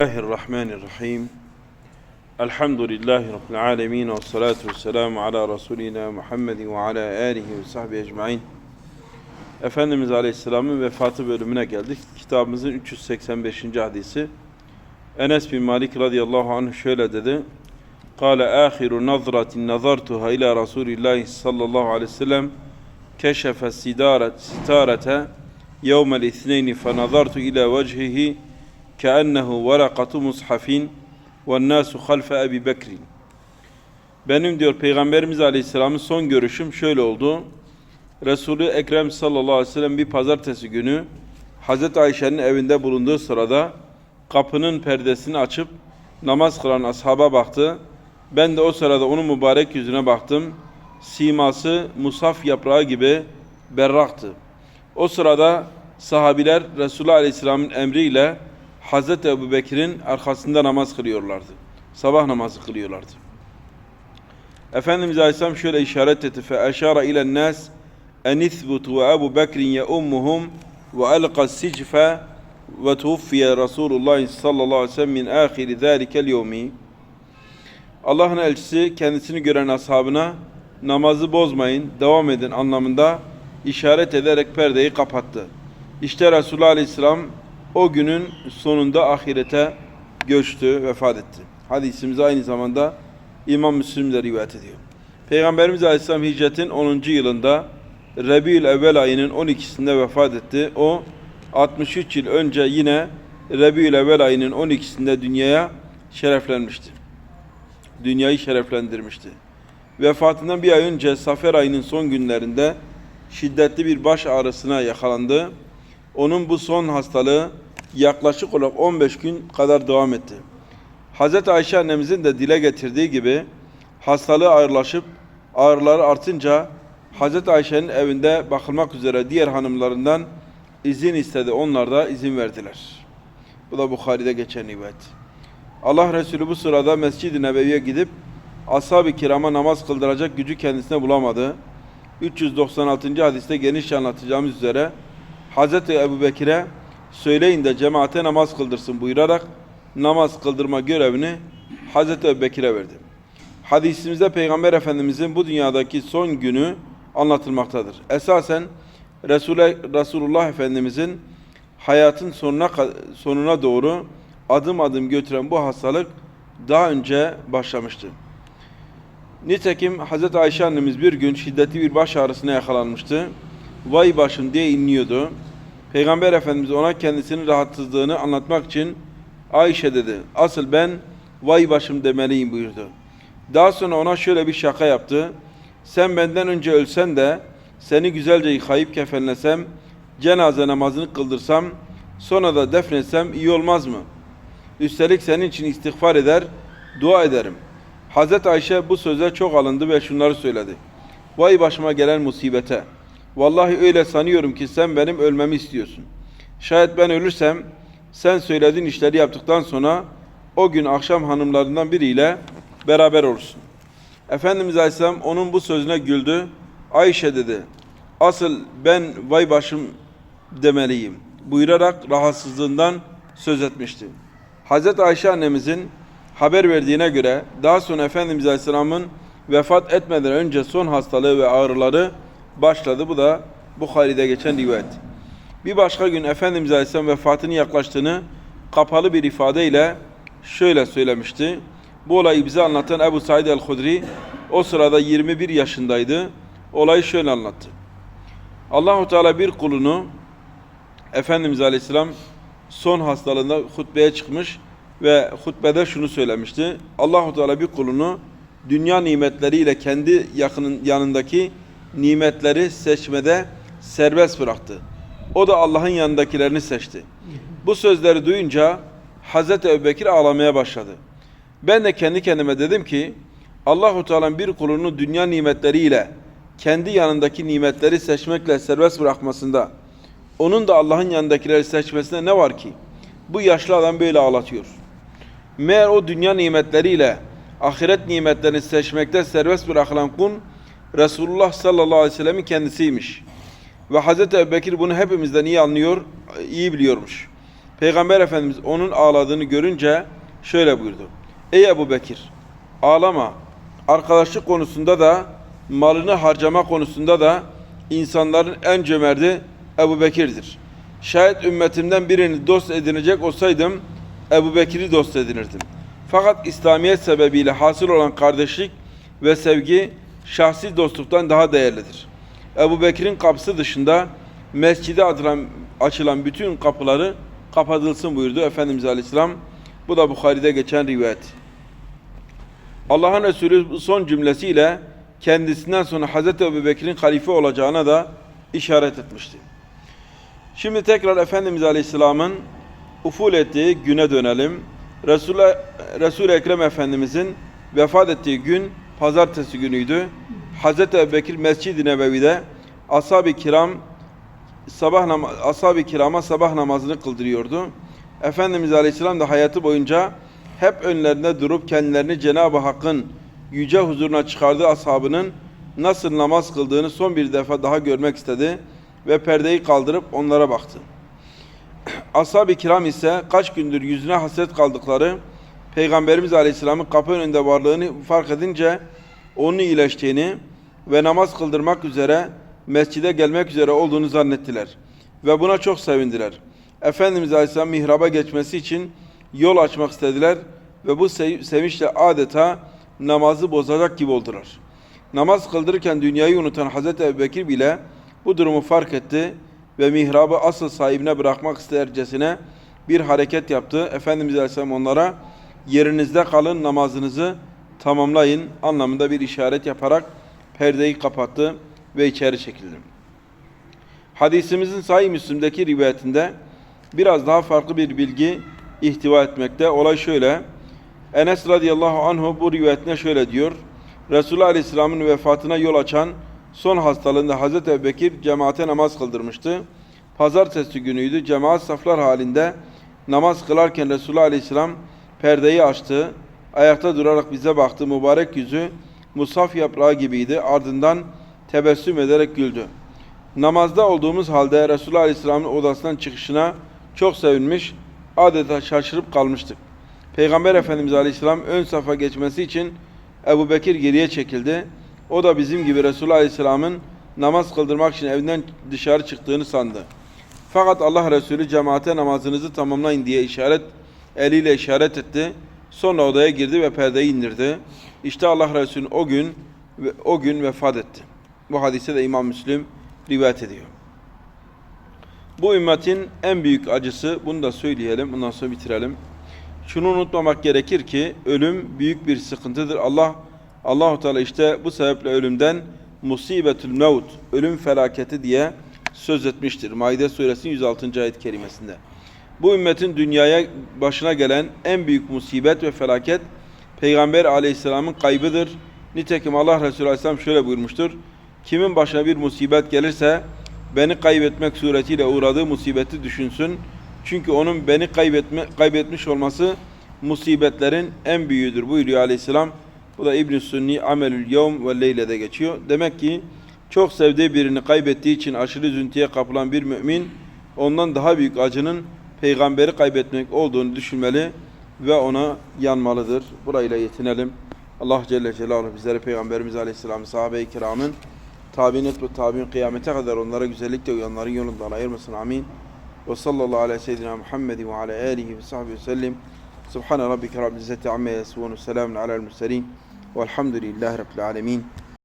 Bismillahirrahmanirrahim. Elhamdülillahi Rabbil alemin ve salatu ve selamu ala Resulina Muhammedin ve ala alihi ve sahbihi ecmain. Efendimiz Aleyhisselam'ın vefatı bölümüne geldik. Kitabımızın 385. hadisi. Enes bin Malik radıyallahu anh şöyle dedi. Kale ahiru nazratin nazartuha ila Resulillahi sallallahu aleyhi ve sellem keşefe sidaret sitarete yevmel ithneyni fe nazartu ila vecihihi كأنه ورقة مصحف والناس خلف أبي بكر Benim diyor Peygamberimiz Aleyhisselam'ın son görüşüm şöyle oldu. Resulü Ekrem sallallahu aleyhi ve sellem bir pazartesi günü Hazreti Ayşe'nin evinde bulunduğu sırada kapının perdesini açıp namaz kılan ashaba baktı. Ben de o sırada onun mübarek yüzüne baktım. Siması musaf yaprağı gibi berraktı. O sırada sahabiler Resulü Aleyhisselam'ın emriyle Hazreti Ebu Bekir'in arkasında namaz kılıyorlardı. Sabah namazı kılıyorlardı. Efendimiz Aleyhisselam şöyle işaret etti. فَاَشَارَ اِلَى النَّاسِ اَنْ اِثْبُتُ وَاَبُ بَكْرٍ يَؤُمُّهُمْ وَأَلْقَى السِّجْفَ وَتُوفِيَ رَسُولُ اللّٰهِ sallallahu aleyhi ve sellem min ahiri ذَٰلِكَ الْيَوْمِ Allah'ın elçisi kendisini gören ashabına namazı bozmayın, devam edin anlamında işaret ederek perdeyi kapattı. İşte Resulullah Aleyhisselam o günün sonunda ahirete göçtü, vefat etti. Hadisimiz aynı zamanda İmam Müslim rivayet ediyor. Peygamberimiz Aleyhisselam hicretin 10. yılında Rebiül Evvel ayının 12'sinde vefat etti. O 63 yıl önce yine Rebiül Evvel ayının 12'sinde dünyaya şereflenmişti. Dünyayı şereflendirmişti. Vefatından bir ay önce Safer ayının son günlerinde şiddetli bir baş ağrısına yakalandı. Onun bu son hastalığı yaklaşık olarak 15 gün kadar devam etti. Hz. Ayşe annemizin de dile getirdiği gibi hastalığı ağırlaşıp ağrıları artınca Hz. Ayşe'nin evinde bakılmak üzere diğer hanımlarından izin istedi. Onlar da izin verdiler. Bu da Bukhari'de geçen rivayet. Allah Resulü bu sırada Mescid-i Nebevi'ye gidip ashab-ı kirama namaz kıldıracak gücü kendisine bulamadı. 396. hadiste geniş anlatacağımız üzere Hz. Ebu Bekir'e söyleyin de cemaate namaz kıldırsın buyurarak namaz kıldırma görevini Hz. Ebu Bekir'e verdi. Hadisimizde Peygamber Efendimizin bu dünyadaki son günü anlatılmaktadır. Esasen Resulü, Resulullah Efendimizin hayatın sonuna, sonuna doğru adım adım götüren bu hastalık daha önce başlamıştı. Nitekim Hz. Ayşe annemiz bir gün şiddetli bir baş ağrısına yakalanmıştı. Vay başım diye inliyordu. Peygamber Efendimiz ona kendisinin rahatsızlığını anlatmak için Ayşe dedi. Asıl ben vay başım demeliyim buyurdu. Daha sonra ona şöyle bir şaka yaptı. Sen benden önce ölsen de seni güzelce yıkayıp kefenlesem, cenaze namazını kıldırsam, sonra da defnetsem iyi olmaz mı? Üstelik senin için istiğfar eder, dua ederim. Hazreti Ayşe bu söze çok alındı ve şunları söyledi. Vay başıma gelen musibete. Vallahi öyle sanıyorum ki sen benim ölmemi istiyorsun. Şayet ben ölürsem sen söylediğin işleri yaptıktan sonra o gün akşam hanımlarından biriyle beraber olursun. Efendimiz Aleyhisselam onun bu sözüne güldü. Ayşe dedi. Asıl ben vay başım demeliyim. Buyurarak rahatsızlığından söz etmişti. Hazreti Ayşe annemizin haber verdiğine göre daha sonra Efendimiz Aleyhisselam'ın vefat etmeden önce son hastalığı ve ağrıları başladı. Bu da Bukhari'de geçen rivayet. Bir başka gün Efendimiz Aleyhisselam vefatının yaklaştığını kapalı bir ifadeyle şöyle söylemişti. Bu olayı bize anlatan Ebu Said el-Hudri o sırada 21 yaşındaydı. Olayı şöyle anlattı. Allahu Teala bir kulunu Efendimiz Aleyhisselam son hastalığında hutbeye çıkmış ve hutbede şunu söylemişti. Allahu Teala bir kulunu dünya nimetleriyle kendi yakının yanındaki nimetleri seçmede serbest bıraktı. O da Allah'ın yanındakilerini seçti. Bu sözleri duyunca Hazreti Ebubekir ağlamaya başladı. Ben de kendi kendime dedim ki Allahu Teala'nın bir kulunu dünya nimetleriyle kendi yanındaki nimetleri seçmekle serbest bırakmasında onun da Allah'ın yanındakileri seçmesinde ne var ki? Bu yaşlı adam böyle ağlatıyor. Meğer o dünya nimetleriyle ahiret nimetlerini seçmekte serbest bırakılan kul Resulullah sallallahu aleyhi ve sellem'in kendisiymiş. Ve Hazreti Ebubekir bunu hepimizden iyi anlıyor, iyi biliyormuş. Peygamber Efendimiz onun ağladığını görünce şöyle buyurdu. Ey Ebu Bekir ağlama. Arkadaşlık konusunda da malını harcama konusunda da insanların en cömerti Ebu. Şayet ümmetimden birini dost edinecek olsaydım Ebu dost edinirdim. Fakat İslamiyet sebebiyle hasıl olan kardeşlik ve sevgi şahsi dostluktan daha değerlidir. Ebu Bekir'in kapısı dışında mescide atılan, açılan bütün kapıları kapatılsın buyurdu Efendimiz Aleyhisselam. Bu da Bukhari'de geçen rivayet. Allah'ın Resulü son cümlesiyle kendisinden sonra Hazreti Ebu Bekir'in halife olacağına da işaret etmişti. Şimdi tekrar Efendimiz Aleyhisselam'ın uful ettiği güne dönelim. Resulullah, Resul-i Ekrem Efendimizin vefat ettiği gün pazartesi günüydü. Hazreti Ebu Bekir Mescid-i Nebevi'de ashab-ı kiram sabah ashab-ı kirama sabah namazını kıldırıyordu. Efendimiz Aleyhisselam da hayatı boyunca hep önlerinde durup kendilerini Cenab-ı Hakk'ın yüce huzuruna çıkardığı ashabının nasıl namaz kıldığını son bir defa daha görmek istedi ve perdeyi kaldırıp onlara baktı. Ashab-ı kiram ise kaç gündür yüzüne hasret kaldıkları Peygamberimiz Aleyhisselam'ın kapı önünde varlığını fark edince onun iyileştiğini ve namaz kıldırmak üzere mescide gelmek üzere olduğunu zannettiler. Ve buna çok sevindiler. Efendimiz Aleyhisselam mihraba geçmesi için yol açmak istediler ve bu sev- sevinçle adeta namazı bozacak gibi oldular. Namaz kıldırırken dünyayı unutan Hazreti Ebubekir bile bu durumu fark etti ve mihrabı asıl sahibine bırakmak istercesine bir hareket yaptı. Efendimiz Aleyhisselam onlara yerinizde kalın namazınızı tamamlayın anlamında bir işaret yaparak perdeyi kapattı ve içeri çekildi. Hadisimizin Sahih Müslim'deki rivayetinde biraz daha farklı bir bilgi ihtiva etmekte. Olay şöyle. Enes radıyallahu anhu bu rivayetine şöyle diyor. Resulullah Aleyhisselam'ın vefatına yol açan son hastalığında Hazreti Ebubekir cemaate namaz kıldırmıştı. Pazartesi günüydü. Cemaat saflar halinde namaz kılarken Resulullah Aleyhisselam perdeyi açtı. Ayakta durarak bize baktı. Mübarek yüzü musaf yaprağı gibiydi. Ardından tebessüm ederek güldü. Namazda olduğumuz halde Resulullah Aleyhisselam'ın odasından çıkışına çok sevinmiş, adeta şaşırıp kalmıştık. Peygamber Efendimiz Aleyhisselam ön safa geçmesi için Ebu Bekir geriye çekildi. O da bizim gibi Resulullah Aleyhisselam'ın namaz kıldırmak için evinden dışarı çıktığını sandı. Fakat Allah Resulü cemaate namazınızı tamamlayın diye işaret eliyle işaret etti. Sonra odaya girdi ve perdeyi indirdi. İşte Allah Resulü o gün o gün vefat etti. Bu hadise de İmam Müslim rivayet ediyor. Bu ümmetin en büyük acısı, bunu da söyleyelim, bundan sonra bitirelim. Şunu unutmamak gerekir ki ölüm büyük bir sıkıntıdır. Allah Allahu Teala işte bu sebeple ölümden musibetül mevt, ölüm felaketi diye söz etmiştir. Maide suresinin 106. ayet kerimesinde. Bu ümmetin dünyaya başına gelen en büyük musibet ve felaket Peygamber aleyhisselamın kaybıdır. Nitekim Allah Resulü aleyhisselam şöyle buyurmuştur. Kimin başına bir musibet gelirse beni kaybetmek suretiyle uğradığı musibeti düşünsün. Çünkü onun beni kaybetme, kaybetmiş olması musibetlerin en büyüğüdür buyuruyor aleyhisselam. Bu da İbn-i Sunni Amelül Yevm ve Leyle'de geçiyor. Demek ki çok sevdiği birini kaybettiği için aşırı üzüntüye kapılan bir mümin ondan daha büyük acının peygamberi kaybetmek olduğunu düşünmeli ve ona yanmalıdır. Burayla yetinelim. Allah Celle Celaluhu bizlere Peygamberimiz Aleyhisselam sahabe-i kiramın tabi'in et ve tabi'in kıyamete kadar onlara güzellikle uyanların yolundan ayırmasın. Amin. Ve sallallahu ala seyyidina Muhammed ve ala alihi ve sahbihi ve sellim. Subhane rabbike rabbil izzeti amme yasifun. Selamun alel murselin. Velhamdülillahi rabbil alemin.